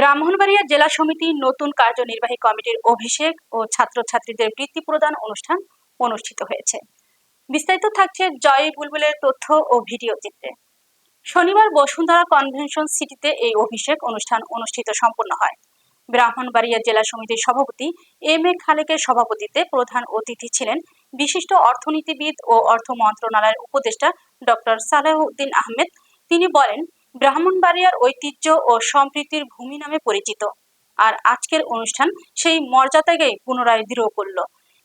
ব্রাহ্মণবাড়িয়া জেলা সমিতির নতুন কার্যনির্বাহী কমিটির অভিষেক ও ছাত্রছাত্রীদের বৃত্তি প্রদান অনুষ্ঠান অনুষ্ঠিত হয়েছে। বিস্তারিত থাকছে জয় বুলবুলের তথ্য ও ভিডিও চিত্রে। শনিবার বসুন্ধরা কনভেনশন সিটিতে এই অভিষেক অনুষ্ঠান অনুষ্ঠিত সম্পন্ন হয়। ব্রাহ্মণবাড়িয়া জেলা সমিতির সভাপতি এম এ খালেকের সভাপতিত্বে প্রধান অতিথি ছিলেন বিশিষ্ট অর্থনীতিবিদ ও অর্থ মন্ত্রণালয়ের উপদেষ্টা ডক্টর সালাহউদ্দিন আহমেদ। তিনি বলেন ব্রাহ্মণবাড়িয়ার ঐতিহ্য ও সম্প্রীতির ভূমি নামে পরিচিত। আর আজকের অনুষ্ঠান সেই মর্যাদাকেই পুনরায় দৃঢ় করল।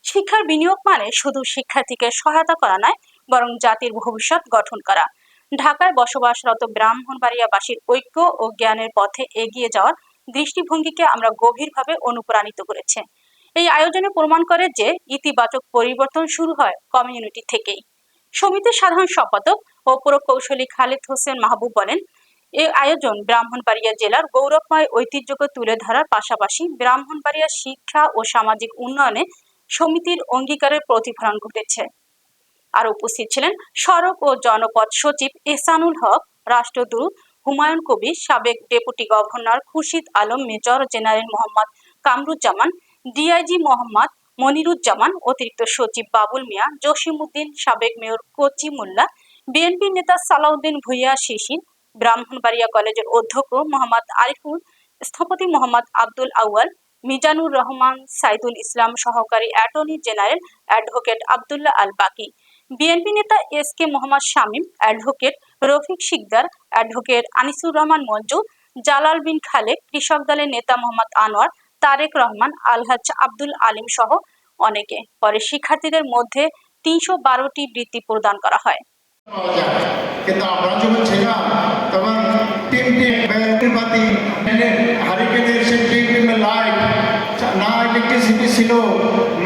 শিক্ষার বিনিয়োগ মানে শুধু শিক্ষার্থীকে সহায়তা করা নয়, বরং জাতির ভবিষ্যৎ গঠন করা। ঢাকায় বসবাসরত ব্রাহ্মণবাড়িয়াবাসীর ঐক্য ও জ্ঞানের পথে এগিয়ে যাওয়ার দৃষ্টিভঙ্গিকে আমরা গভীরভাবে অনুপ্রাণিত করেছে। এই আয়োজনে প্রমাণ করে যে ইতিবাচক পরিবর্তন শুরু হয় কমিউনিটি থেকেই। সমিতির সাধারণ সম্পাদক ও প্রকৌশলী খালিদ হোসেন মাহবুব বলেন এই আয়োজন ব্রাহ্মণবাড়িয়া জেলার গৌরবময় ঐতিহ্যকে তুলে ধরার পাশাপাশি ব্রাহ্মণবাড়িয়া শিক্ষা ও সামাজিক উন্নয়নে সমিতির অঙ্গীকারের প্রতিফলন ঘটেছে। আর উপস্থিত ছিলেন সড়ক ও জনপথ সচিব এসানুল হক, রাষ্ট্রদূত হুমায়ুন কবির, সাবেক deputy governor Khurshid Alam, major general Mohammad Kamruzzaman, DIG Mohammad Moniruzzaman, অতিরিক্ত সচিব বাবুল মিয়া, জসিমউদ্দিন, সাবেক মেয়র কোচি মোল্লা বিএনপি নেতা সালাউদ্দিন ভুইয়া শিশির, ব্রাহ্মণবাড়িয়া কলেজের অধ্যক্ষ মোহাম্মদ আরিফুল, স্থপতি মোহাম্মদ আব্দুল আউয়াল, মিজানুর রহমান, সাইদুল ইসলাম সহকারী attorney general advocate Abdullah Al Baki BNP নেতা S K Mohammad Shamim, advocate Rafiq Sikder, advocate Anisur Rahman Manju, Jalal Bin Khalek কৃষক দলের নেতা মোহাম্মদ আনোয়ার, তারেক রহমান আলহাজ আব্দুল আলিম সহ অনেকে। পরে শিক্ষার্থীদের মধ্যে তিনশো বারোটি বৃত্তি প্রদান করা হয়। পাওয়া যায় কিন্তু আমরা সে টিম লাইট না ইলেকট্রিসিটি ছিল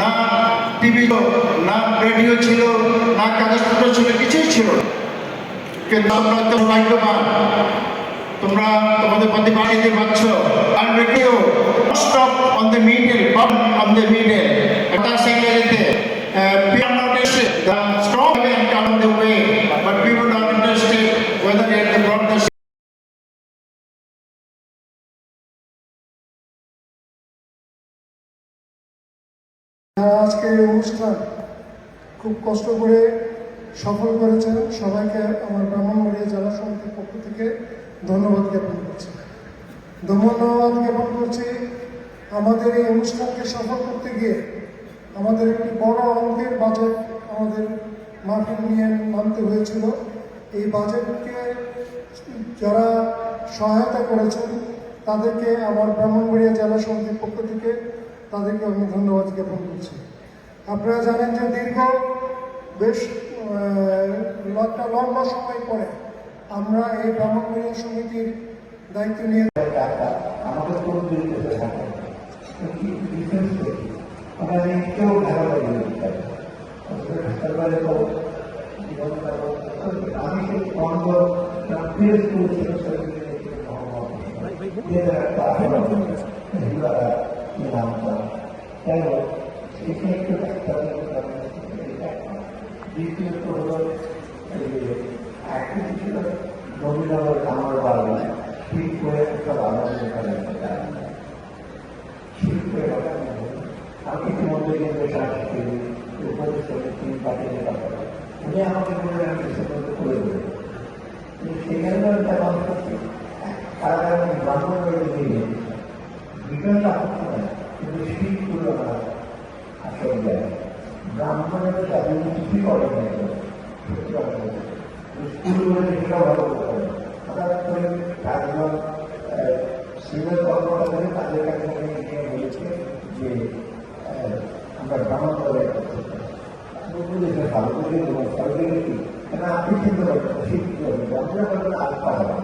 না টিভি না রেডিও ছিল না কাগজপত্র ছিল কিছুই ছিল। কিন্তু আমরা তো ভাগ্যবান তোমরা তোমাদের প্রতি বাড়িতে আর radio stop on the middle on the middle আজকে এই অনুষ্ঠান খুব কষ্ট করে সফল করেছেন। সবাইকে আমার ব্রাহ্মণবাড়িয়া জেলা সমিতির পক্ষ থেকে ধন্যবাদ জ্ঞাপন করছি। ধন্যবাদ জ্ঞাপন করছি আমাদের এই অনুষ্ঠানকে সফল করতে গিয়ে আমাদের একটি বড় অঙ্কের বাজেট আমাদের মার্কেট নিয়ে নামতে হয়েছিল। এই বাজেটকে যারা সহায়তা করেছেন তাদেরকে আমার ব্রাহ্মণবাড়িয়া জেলা সমিতির পক্ষ থেকে তাদেরকে আমি ধন্যবাদ জ্ঞাপন করছি। আপনারা জানেন যে দীর্ঘ বেশ একটা লম্বা সময় পরে আমরা এই ব্রাহ্মণবাড়িয়া সমিতির দায়িত্ব নিয়ে আমাকে কোন থাকে আমরা কেউ যাই হোক সেখানে একটু দ্বিতীয়ত হলো একটি ছিল নবীনগর আমার বাড়ি ঠিক করে একটা বাবার এখানে ঠিক করে আমি ইতিমধ্যে কিন্তু শাসকি উপদেশ তিন পাঠিয়ে কথা উনি আমাকে বলে আমি সেখানে বিকাশ আপত্তি নয় কিন্তু শীত করল না আসল যায় ব্রাহ্মণের তাদের কিছু করে না স্কুলগুলো যেটা ভালো করে হঠাৎ করে একজন সিনিয়র কর্মকর্তা তাদের কাছে নিয়ে বলেছে যে আমরা ভ্রমণ করে বুঝেছে ভালো করে কেন আপনি চিন্তা করবেন শিখতে হবে ব্যবসা করবেন আজ পাওয়া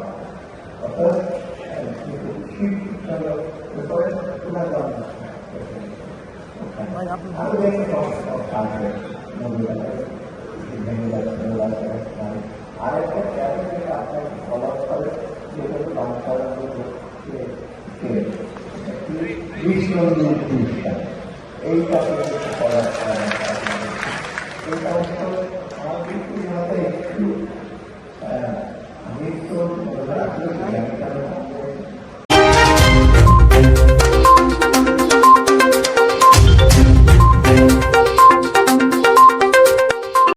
অর্থাৎ শিক্ষা ব্যাপারে তোমার চ্যালেঞ্জ যেটা আপনাকে ফলো করে